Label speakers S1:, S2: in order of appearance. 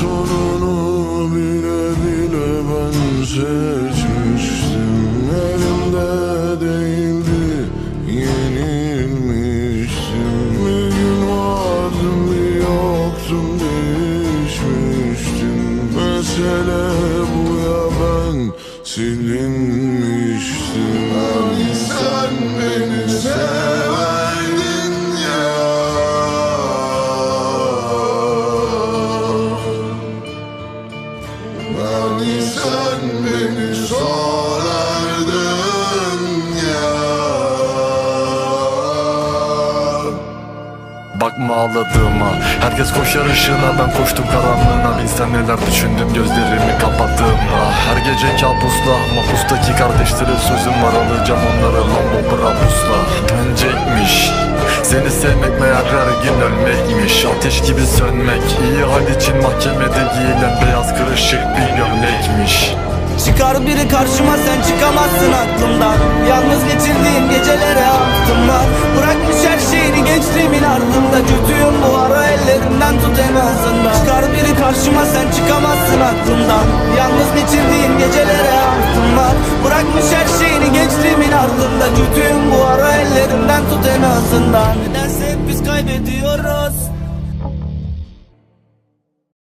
S1: sonunu bile bile ben seçmiştim. Elimde değildi yenilmiştim. Bir gün vardım bir yoktum değişmiştim. Mesele bu ya ben silinmiştim. Hani sen beni sorardın ya.
S2: Bakma ağladığıma. Herkes koşar ışığına. Ben koştum karanlığına. Bilsen neler düşündüm gözlerimi kapattığımda. Her gece kabusla. Mahpustaki kardeşlere sözüm var. Alacağım onlara Lambo brabusla. Dönecekmiş. Seni sevmek her gün ölmekmiş Ateş gibi sönmek. İyi hal için mahkemede giyilen beyaz kırışık bir gömlekmiş.
S3: Çıkar biri karşıma sen çıkamazsın aklımdan. Yalnız geçirdiğim gecelere aklım var Bırakmış her şeyini gençliğimin ardında. Kötüyüm bu ara ellerinden tut en azından. Çıkar biri karşıma sen çıkamazsın aklımdan. Yalnız geçirdiğim gecelere aklım var Bırakmış her şeyini gençliğimin ardında. Kötüyüm bu ara ellerinden tut en azından. Nedense hep biz kaybediyoruz